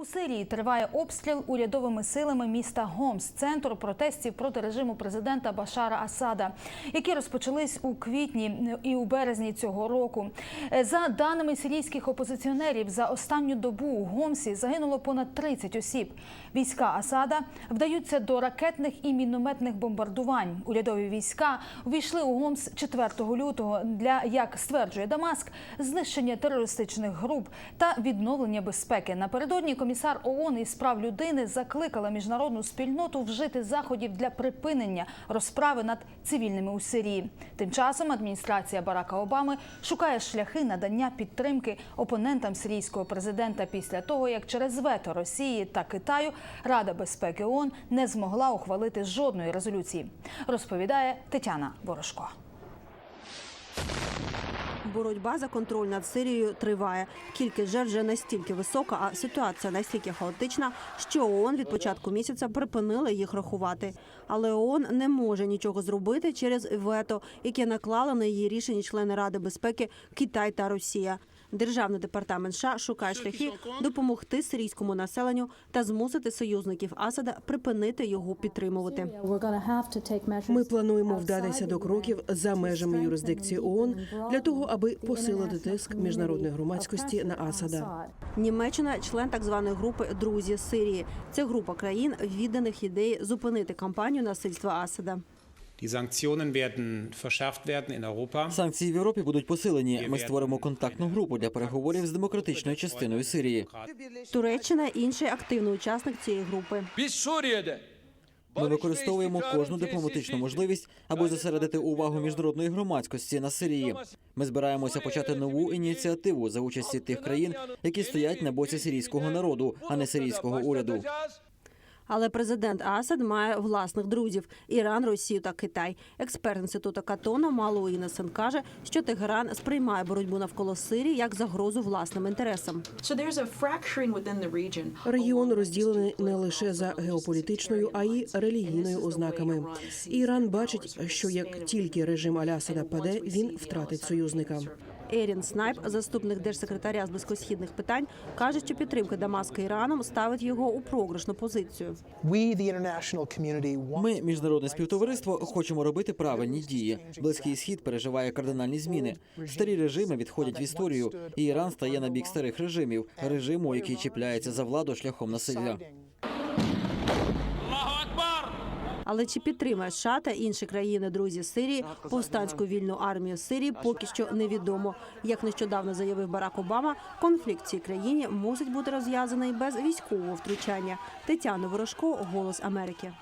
У Сирії триває обстріл урядовими силами міста Гомс, центру протестів проти режиму президента Башара Асада, які розпочались у квітні і у березні цього року. Е, За даними сирійських опозиціонерів, за останню добу у Гомсі загинуло понад 30 осіб. Війська Асада вдаються до ракетних і мінометних бомбардувань. Урядові війська увійшли у Гомс 4 лютого для, як стверджує Дамаск, знищення терористичних груп та відновлення безпеки. Напередодні комісар ООН із прав людини закликала міжнародну спільноту вжити заходів для припинення розправи над цивільними у Сирії. Тим часом адміністрація Барака Обами шукає шляхи надання підтримки опонентам сирійського президента після того, як через вето Росії та Китаю Рада безпеки ООН не змогла ухвалити жодної резолюції. Розповідає Тетяна Ворожко. Боротьба за контроль над Сирією триває. Кількість жертв вже настільки висока, а ситуація настільки хаотична, що ООН від початку місяця припинила їх рахувати. Але ООН не може нічого зробити через вето, яке наклали на її рішення члени Ради безпеки Китай та Росія. Державний департамент США шукає шляхи допомогти сирійському населенню та змусити союзників Асада припинити його підтримувати. Ми плануємо вдатися до кроків за межами юрисдикції ООН для того, аби посилити тиск міжнародної громадськості на Асада. Німеччина член так званої групи Друзі Сирії. Це група країн, відданих ідеї зупинити кампанію насильства Асада. Die Sanktionen werden verschärft werden in Europa. Санкції в Європі будуть посилені. Ми створимо контактну групу для переговорів з демократичною частиною Сирії. Туреччина інший активний учасник цієї групи. Ми використовуємо кожну дипломатичну можливість, аби зосередити увагу міжнародної громадськості на Сирії. Ми збираємося почати нову ініціативу за участі тих країн, які стоять на боці сирійського народу, а не сирійського уряду. Але президент Асад має власних друзів Іран, Росію та Китай. Експерт інституту Катона Мало Інесен каже, що Тегеран сприймає боротьбу навколо Сирії як загрозу власним інтересам. Регіон розділений не лише за геополітичною, а й релігійною ознаками. Іран бачить, що як тільки режим Алясада паде, він втратить союзника. Ерін Снайп, заступник держсекретаря з близькосхідних питань, каже, що підтримка Дамаска Іраном ставить його у програшну позицію. Ми, міжнародне співтовариство, хочемо робити правильні дії. Близький схід переживає кардинальні зміни. Старі режими відходять в історію, і Іран стає на бік старих режимів, режиму, який чіпляється за владу шляхом насилля. Але чи підтримає США та інші країни друзі Сирії повстанську вільну армію Сирії поки що невідомо. Як нещодавно заявив Барак Обама, конфлікт в цій країні мусить бути розв'язаний без військового втручання. Тетяна Ворожко, Голос Америки.